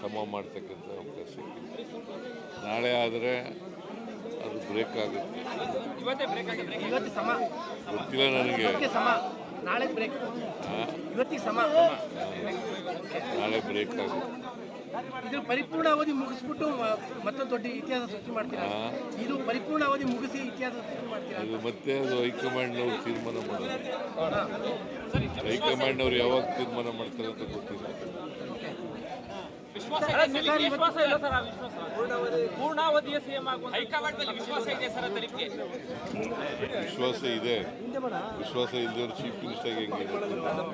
ಸಮ ಮಾಡ್ತಕ್ಕಂಥ ಅವಕಾಶ ನಾಳೆ ಆದರೆ ಅದು ಬ್ರೇಕ್ ಆಗುತ್ತೆ. ಇವತ್ತೇ ಬ್ರೇಕ್ ಇವತ್ತು ಸಮ. ಗೊತ್ತಿಲ್ಲ ನನಗೆ. ಸಮ. ನಾಳೆ ಬ್ರೇಕ್ ಆ, ಇವತ್ತಿಗೆ ಸಮ. ನಾಳೆ ಬ್ರೇಕ್ ಆಗುತ್ತೆ. ಇದು ಪರಿಪೂರ್ಣ ಅವಧಿ ಮುಗಿಸ್ಬಿಟ್ಟು ಮತ್ತೊಂದು ದೊಡ್ಡ ಇತಿಹಾಸ ಸೃಷ್ಟಿ ಮಾಡ್ತೀರಾ? ಇದು ಪರಿಪೂರ್ಣ ಅವಧಿ ಮುಗಿಸಿ ಇತಿಹಾಸ ಸೃಷ್ಟಿ ಮಾಡ್ತೀರಾ? ಅದು ಮತ್ತೆ ಅದು ಹೈಕಮಾಂಡ್ನವ್ರು ತೀರ್ಮಾನ ಮಾಡೋದು. ಹೈಕಮಾಂಡ್ನವ್ರು ಯಾವಾಗ ತೀರ್ಮಾನ ಮಾಡ್ತಾರೆ ಅಂತ ಗೊತ್ತಿಲ್ಲ. ಪೂರ್ಣಾವಧಿಯ ಸಿಎಂ ಆಗುವ ಹೈಕಮಾಂಡ್ ಮೇಲೆ ವಿಶ್ವಾಸ ಇದೆ ಸರ್ ಅಂತ ವಿಶ್ವಾಸ ಇದೆ. ವಿಶ್ವಾಸ ಇಲ್ಲದವ್ರು ಚೀಫ್ ಮಿನಿಸ್ಟರ್ ಹೆಂಗೆ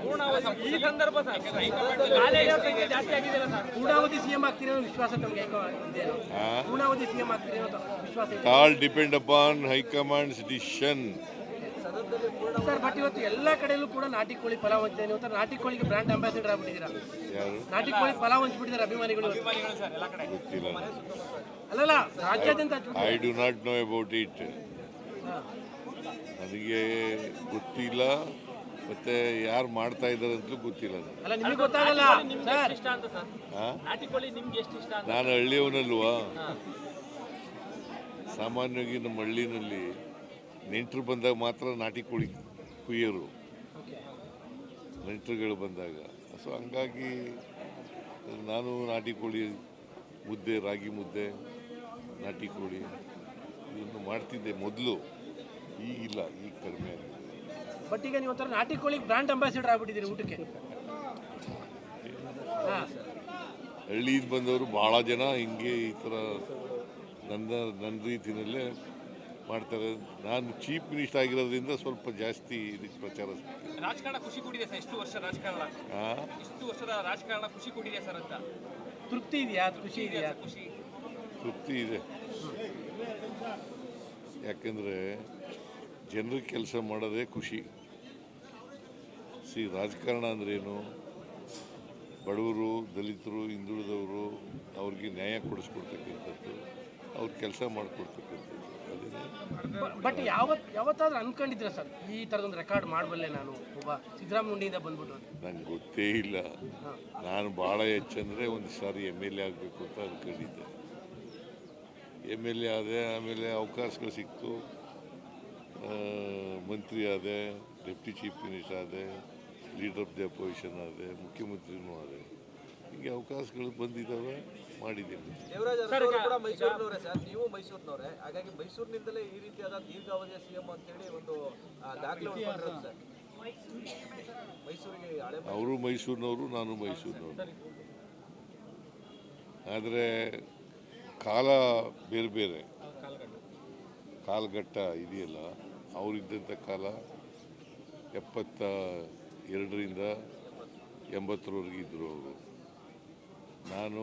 ಪೂರ್ಣಾವಧಿ ಈ ಸಂದರ್ಭ ಸರ್. ಹೈಕಮಾಂಡ್ ಜಾಸ್ತಿ ಆಗಿದೆ ಸರ್. ಪೂರ್ಣಾವಧಿ ಸಿಎಂ ಆಗ್ತೀರಿ ಅನ್ನೋ ವಿಶ್ವಾಸ ತಮಗೆ? ಪೂರ್ಣಾವಧಿ ಸಿಎಂ ಆಗ್ತೀರಿ ಅನ್ನೋ ವಿಶ್ವಾಸ ಇದೆ. All depend upon ಹೈಕಮಾಂಡ್ಸ್ decision sir but ಇವತ್ತು ಎಲ್ಲ ಕಡೆಯಲ್ಲೂ ಕೂಡ ನಾಟಿ ಕೋಳಿ ಫಲ ಹಂಚ್ತಾರೆ ಇವತ್ತು ನಾಟಿ ಕೋಳಿಗೆ ಬ್ರಾಂಡ್ ಅಂಬಾಸಿಡರ್ ಆಗ್ಬಿಟ್ಟಿದ್ದೀರಾ? ನಾಟಿ ಕೋಳಿ ಫಲ ಹಂಚ್ಬಿಟ್ಟಿದ್ದಾರೆ ಅಭಿಮಾನಿಗಳು ಅಭಿಮಾನಿಗಳು ಸರ್ ಎಲ್ಲ ಕಡೆ. ಗೊತ್ತಿಲ್ಲ ಅಲ್ಲಲ್ಲ ರಾಜ್ಯಾದ್ಯಂತ. I do not know about it ನನಗೆ ಗೊತ್ತಿಲ್ಲ ಮತ್ತೆ ಯಾರು ಮಾಡ್ತಾ ಇದ್ದಾರೆ ಅಂತಲೂ ಗೊತ್ತಿಲ್ಲ ನನಗೆ. ಅಲ್ಲ ನಿಮಗೆ ಗೊತ್ತಾಗಲ್ಲ. ಸರ್. ಇಷ್ಟ ಅಂತ ಸರ್? ನಾಟಿ ಕೋಳಿ ನಿಮ್ಗೆ ಎಷ್ಟು ಇಷ್ಟ ನಾನು ಹಳ್ಳಿಯವನಲ್ವಾ? ಸಾಮಾನ್ಯವಾಗಿ ನಮ್ಮ ಹಳ್ಳಿನಲ್ಲಿ ನೆಂಟರು ಬಂದಾಗ ಮಾತ್ರ ನಾಟಿ ಕೋಳಿ ಕುಯ್ಯರು. ನೆಂಟರುಗಳು ಬಂದಾಗ. ಸೊ ಹಂಗಾಗಿ ನಾನು ನಾಟಿ ಕೋಳಿ ಮುದ್ದೆ ರಾಗಿ ಮುದ್ದೆ ನಾಟಿ ಕೋಳಿ ಇದನ್ನು ಮಾಡ್ತಿದ್ದೆ ಮೊದಲು. ಈಗಿಲ್ಲ ಈಗ ಕಡಿಮೆ ಆಗಿದೆ. ಬಟ್ ಈಗ ನೀವು ನಾಟಿ ಕೋಳಿ ಬ್ರಾಂಡ್ ಅಂಬಾಸಿಡರ್ ಆಗ್ಬಿಟ್ಟಿದ್ದೀರಿ ಊಟಕ್ಕೆ. ಹಳ್ಳಿಯಿಂದ ಬಂದವರು ಭಾಳ ಜನ ಹಿಂಗೆ ಈ ಥರ ನನ್ನ ನನ್ನ ರೀತಿಯಲ್ಲೇ ಮಾಡ್ತಾರೆ. ನಾನು ಚೀಫ್ ಮಿನಿಸ್ಟರ್ ಆಗಿರೋದ್ರಿಂದ ಸ್ವಲ್ಪ ಜಾಸ್ತಿ ಇದಕ್ಕೆ ಪ್ರಚಾರ ರಾಜಕಾರಣ ಖುಷಿ ಕೊಟ್ಟಿದೆ ಸರ್ ಎಷ್ಟು ವರ್ಷ ರಾಜಕಾರಣ. ಆ? ಇಷ್ಟು ವರ್ಷದ ರಾಜಕಾರಣ ಖುಷಿ ಕೊಟ್ಟಿದೆ ಸರ್ ಅಂತ. ತೃಪ್ತಿ ಇದೆಯಾ? ಖುಷಿ ಇದೆಯಾ? ಖುಷಿ. ತೃಪ್ತಿ ಇದೆ. ಯಾಕೆಂದರೆ ಜನರ ಕೆಲಸ ಮಾಡೋದೇ ಖುಷಿ. ಸಿ ರಾಜಕಾರಣ ಅಂದ್ರೇನು ಬಡವರು ದಲಿತರು ಹಿಂದುಳಿದವರು ಅವ್ರಿಗೆ ನ್ಯಾಯ ಕೊಡಿಸ್ಕೊಡ್ತಕ್ಕಂಥದ್ದು ಅವ್ರ ಕೆಲಸ ಮಾಡಿಕೊಡ್ತಕ್ಕಂಥದ್ದು. ಬಟ್ ಯಾವತ್ ಯಾವತ್ತಾದ್ರೂ ಅನ್ಕೊಂಡಿದ್ರ ಸರ್? ಈ ಥರದೊಂದು ರೆಕಾರ್ಡ್ ಮಾಡಬಲ್ಲೆ ನಾನು ಒಬ್ಬ ಸಿದ್ದರಾಮುಂಡಿಯಿಂದ ಬಂದ್ಬಿಟ್ಟು. ಅಂತ. ನಂಗೆ ಗೊತ್ತೇ ಇಲ್ಲ. ನಾನು ಭಾಳ ಹೆಚ್ಚಂದರೆ ಒಂದು ಸಾರಿ ಎಂ ಎಲ್ ಎ ಆಗಬೇಕು ಅಂತ ಅನ್ಕೊಂಡಿದ್ದೆ. ಎಂ ಎಲ್ ಎ ಆದೆ ಆಮೇಲೆ ಅವಕಾಶಗಳು ಸಿಕ್ತು. ಮಂತ್ರಿ ಆದೆ ಡೆಪ್ಟಿ ಚೀಫ್ ಮಿನಿಸ್ಟರ್ ಆದೆ ಲೀಡರ್ ಆಫ್ ದಿ ಅಪೋಸಿಷನ್ ಆದೆ ಮುಖ್ಯಮಂತ್ರಿನೂ ಆದೆ. ಹೀಗೆ ಅವಕಾಶಗಳು ಬಂದಿದ್ದಾವೆ. ಸರ್ ನೀವು ಮೈಸೂರಿನವರೇ. ಹಾಗಾಗಿ ಮೈಸೂರಿನಿಂದಲೇ ಈ ರೀತಿಯಾದ ದೀರ್ಘಾವಧಿಯ ಸಿಎಂ ಅಂತೇಳಿ ಒಂದು ಮೈಸೂರಿಗೆ ಅವರು ಮೈಸೂರಿನವರು ನಾನು ಮೈಸೂರಿನವರು. ಆದರೆ ಕಾಲ ಬೇರೆ ಬೇರೆ. ಕಾಲಘಟ್ಟ ಇದೆಯಲ್ಲ ಅವರಿದ್ದಂಥ ಕಾಲ ಎಪ್ಪತ್ತ ಎರಡರಿಂದ ಎಂಬತ್ತರವರೆಗೆ ಇದ್ದರು ಅವರು. ನಾನು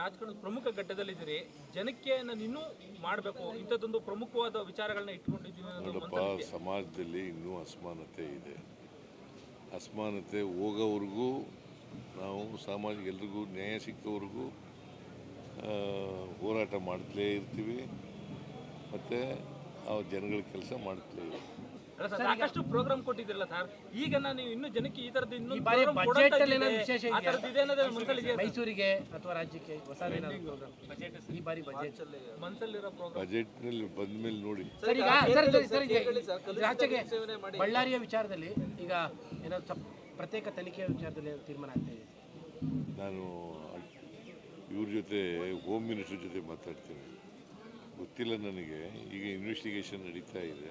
ರಾಜಕಾರಣದ ಪ್ರಮುಖ ಘಟ್ಟದಲ್ಲಿದ್ದೀರಿ. ಜನಕ್ಕೆ ನಾನು ಇನ್ನೂ ಮಾಡಬೇಕು. ಇಂಥದ್ದೊಂದು ಪ್ರಮುಖವಾದ ವಿಚಾರಗಳನ್ನ ಇಟ್ಕೊಂಡಿದ್ದೀನಿ ನೋಡಪ್ಪ ಸಮಾಜದಲ್ಲಿ ಇನ್ನೂ ಅಸಮಾನತೆ ಇದೆ. ಅಸಮಾನತೆ ಹೋಗೋವರೆಗೂ ನಾವು ಸಮಾಜ ಎಲ್ರಿಗೂ ನ್ಯಾಯ ಸಿಕ್ಕವರೆಗೂ ಹೋರಾಟ ಮಾಡ್ತಲೇ ಇರ್ತೀವಿ. ಮತ್ತು ಆ ಜನಗಳ ಕೆಲಸ ಮಾಡ್ತಲೇ ಇರ್ತೀವಿ. ಸಾಕಷ್ಟು ಪ್ರೋಗ್ರಾಮ್ ಕೊಟ್ಟಿದ್ರಲ್ಲ ಸರ್ ಈಗ ನಾನು ಇನ್ನೂ ಜನಕ್ಕೆ ಈ ತರದ ಇನ್ನೂ ಈ ಬಾರಿ budget ಅಲ್ಲಿ ಏನಾದ್ರು ವಿಶೇಷ ಆ ಇದೆ ಅನ್ನೋದು ಮನಸ್ಸಲ್ಲಿ ಮೈಸೂರಿಗೆ ಅಥವಾ ರಾಜ್ಯಕ್ಕೆ ಹೊಸ ಬಜೆಟ್ ಈ ಬಾರಿ ಬಜೆಟ್ ಮನಸ್ಸಲ್ಲಿರೋ ಪ್ರೋಗ್ರಾಮ್ ಬಜೆಟ್ನಲ್ಲಿ ಬಂದ ಮೇಲೆ ನೋಡಿ. ಸರ್ ಈಗ ಸರ್ ಸರ್ ಸರ್ ಈಗ ರಾಜ್ಯಕ್ಕೆ ಬಳ್ಳಾರಿಯ ವಿಚಾರದಲ್ಲಿ ಈಗ ಏನಾದ್ರು ತಪ್- ಪ್ರತ್ಯೇಕ ತನಿಖೆಯ ವಿಚಾರದಲ್ಲಿ ತೀರ್ಮಾನ ಆಗ್ತಾ ಇದೆ. ನಾನು ಇವ್ರ ಜೊತೆ ಹೋಮ್ ಮಿನಿಸ್ಟರ್ ಜೊತೆ ಮಾತಾಡ್ತೀನಿ. ಗೊತ್ತಿಲ್ಲ ನನಗೆ. ಈಗ ಇನ್ವೆಸ್ಟಿಗೇಷನ್ ನಡೀತಾ ಇದೆ.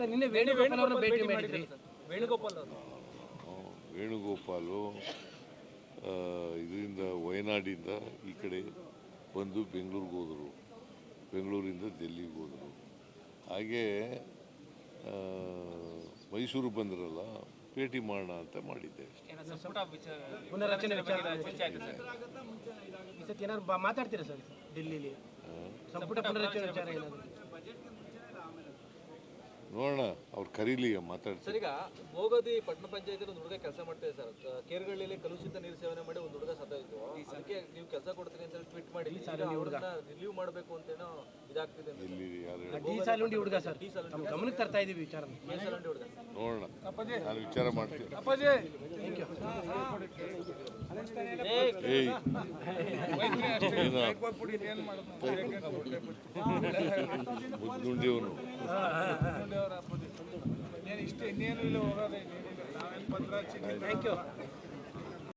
ಸರ್ ನಿನ್ನೆ ವೇಣುಗೋಪಾಲ್ ಅವರನ್ನು ಭೇಟಿ ಮಾಡಿದ್ರಿ ವೇಣುಗೋಪಾಲ್ ಅವರು ವೇಣುಗೋಪಾಲು ಆ, ಇದರಿಂದ ವಯನಾಡಿಂದ ಈ ಕಡೆ ಬಂದು ಬೆಂಗಳೂರಿಗೆ ಹೋದರು. ಬೆಂಗಳೂರಿಂದ ಡೆಲ್ಲಿಗೆ ಹೋದರು. ಹಾಗೆ ಮೈಸೂರು ಬಂದ್ರಲ್ಲ ಭೇಟಿ ಮಾಡೋಣ ಅಂತ ಮಾಡಿದ್ದೆ ಮಾತಾಡ್ತೀರಾ ಸರ್ ಡೆಲ್ಲಿಲಿ ಸಂಪುಟ ಪುನರಚನೆ ವಿಚಾರ ಏನಾದ್ರು? ನೋಡೋಣ ಅವ್ರು ಕರೀಲಿ ಮಾತಾಡ್ತಾರೆ. ಸರ್ ಈಗ ಮೋಗದಿ ಪಟ್ಟಣ ಪಂಚಾಯತ್ ಒಂದು ಹುಡುಗ ಕೆಲಸ ಮಾಡ್ತೇವೆ ಸರ್. ಕೇರ್ಗಳಲ್ಲಿ ಕಲುಷಿತ ನೀರು ಸೇವನೆ ಮಾಡಿ ಒಂದು ಹುಡುಗ ಈ ಅದಕ್ಕೆ ನೀವು ಕೆಲಸ ಕೊಡ್ತೀನಿ ಅಂತ ಟ್ವೀಟ್ ಮಾಡಿ ಅವ್ರನ್ನ ರಿಲೀವ್ ಮಾಡಬೇಕು ಅಂತೇನೋ ಇದಾಗ್ತಿದೆ. ಇಲ್ಲಿ ಯಾರು ಡಿ ಸಾಲುಂಡಿ ಹುಡುಗ ಸರ್. ನಮ್ಮ ಗಮನಕ್ಕೆ ತರ್ತಾ ಇದೀವಿ ವಿಚಾರ ನೋಡೋಣ. ನಾನು ವಿಚಾರ ಮಾಡ್ತೀನಿ. ಥ್ಯಾಂಕ್ ಯು ಏಯ್ ಮುದ್ದುಂಡಿಯವನು ಥ್ಯಾಂಕ್ ಯು